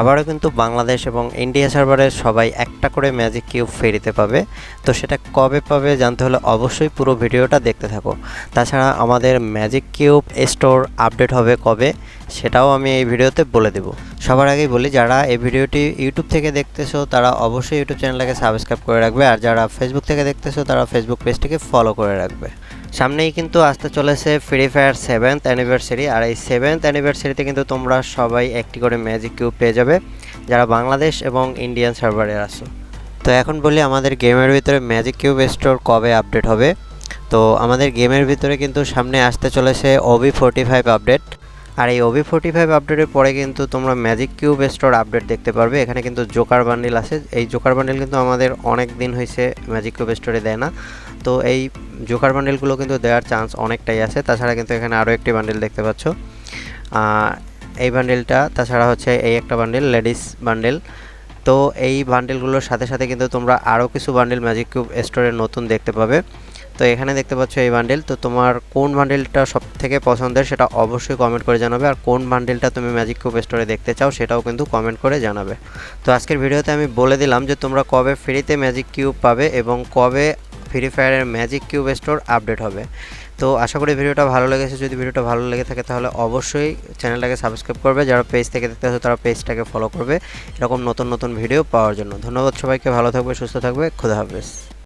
আবারও কিন্তু বাংলাদেশ এবং ইন্ডিয়া সার্ভারে সবাই একটা করে ম্যাজিক কিউব ফেরিতে পাবে। তো সেটা কবে পাবে জানতে হলে অবশ্যই পুরো ভিডিওটা দেখতে থাকো। তাছাড়া আমাদের ম্যাজিক কিউব স্টোর আপডেট হবে কবে, সেটাও আমি এই ভিডিওতে বলে দেব। সবার আগেই বলি, যারা এই ভিডিওটি ইউটিউব থেকে দেখতেছো, তারা অবশ্যই ইউটিউব চ্যানেলটাকে সাবস্ক্রাইব করে রাখবে, আর যারা ফেসবুক থেকে দেখতেছো, তারা ফেসবুক পেজটিকে ফলো করে রাখবে। সামনেই কিন্তু আসতে চলেছে ফ্রি ফায়ার সেভেন্থ অ্যানিভার্সারি আর এই সেভেন্থ অ্যানিভার্সারিতে কিন্তু তোমরা সবাই একটি করে ম্যাজিক কিউব পেয়ে যাবে, যারা বাংলাদেশ এবং ইন্ডিয়ান সার্ভারে আসো তো এখন বলি, আমাদের গেমের ভিতরে ম্যাজিক কিউব স্টোর কবে আপডেট হবে? তো আমাদের গেমের ভিতরে কিন্তু সামনে আসতে চলেছে ওবি ফোর্টি ফাইভ আপডেট আর এই ওবি ফোর্টি ফাইভ আপডেটের পরে কিন্তু তোমরা ম্যাজিক কিউব স্টোর আপডেট দেখতে পারবে। এখানে কিন্তু জোকার বান্ডিল আছে। এই জোকার বান্ডিল কিন্তু আমাদের অনেক দিন হয়েছে ম্যাজিক কিউব স্টোরে দেয় না। তো এই জোকার বান্ডিলগুলো কিন্তু দেওয়ার চান্স অনেকটাই আছে। তাছাড়া কিন্তু এখানে আরও একটি বান্ডিল দেখতে পাচ্ছ। এই বান্ডিলটা তাছাড়া হচ্ছে এই একটা বান্ডিল লেডিস বান্ডিল তো এই বান্ডিলগুলোর সাথে সাথে কিন্তু তোমরা আরও কিছু বান্ডিল ম্যাজিক কিউব স্টোরে নতুন দেখতে পাবে। তো এখানে দেখতে পাচ্ছ এই বান্ডিল তো তোমার কোন বান্ডিলটা সব থেকে পছন্দের সেটা অবশ্যই কমেন্ট করে জানাবে। আর কোন বান্ডিলটা তুমি ম্যাজিক কিউব স্টোরে দেখতে চাও সেটাও কিন্তু কমেন্ট করে জানাবে। তো আজকের ভিডিওতে আমি বলে দিলাম যে তোমরা কবে ফ্রিতে ম্যাজিক কিউব পাবে এবং কবে ফ্রি ফায়ারের ম্যাজিক কিউব স্টোর আপডেট হবে। তো আশা করি ভিডিওটা ভালো লেগেছে। যদি ভিডিওটা ভালো লেগে থাকে তাহলে অবশ্যই চ্যানেলটাকে সাবস্ক্রাইব করবে। যারা পেজ থেকে দেখতে আসো তারা পেজটাকে ফলো করবে। এরকম নতুন নতুন ভিডিও পাওয়ার জন্য। ধন্যবাদ সবাইকে। ভালো থাকবে, সুস্থ থাকবে। খুদা হাফেজ।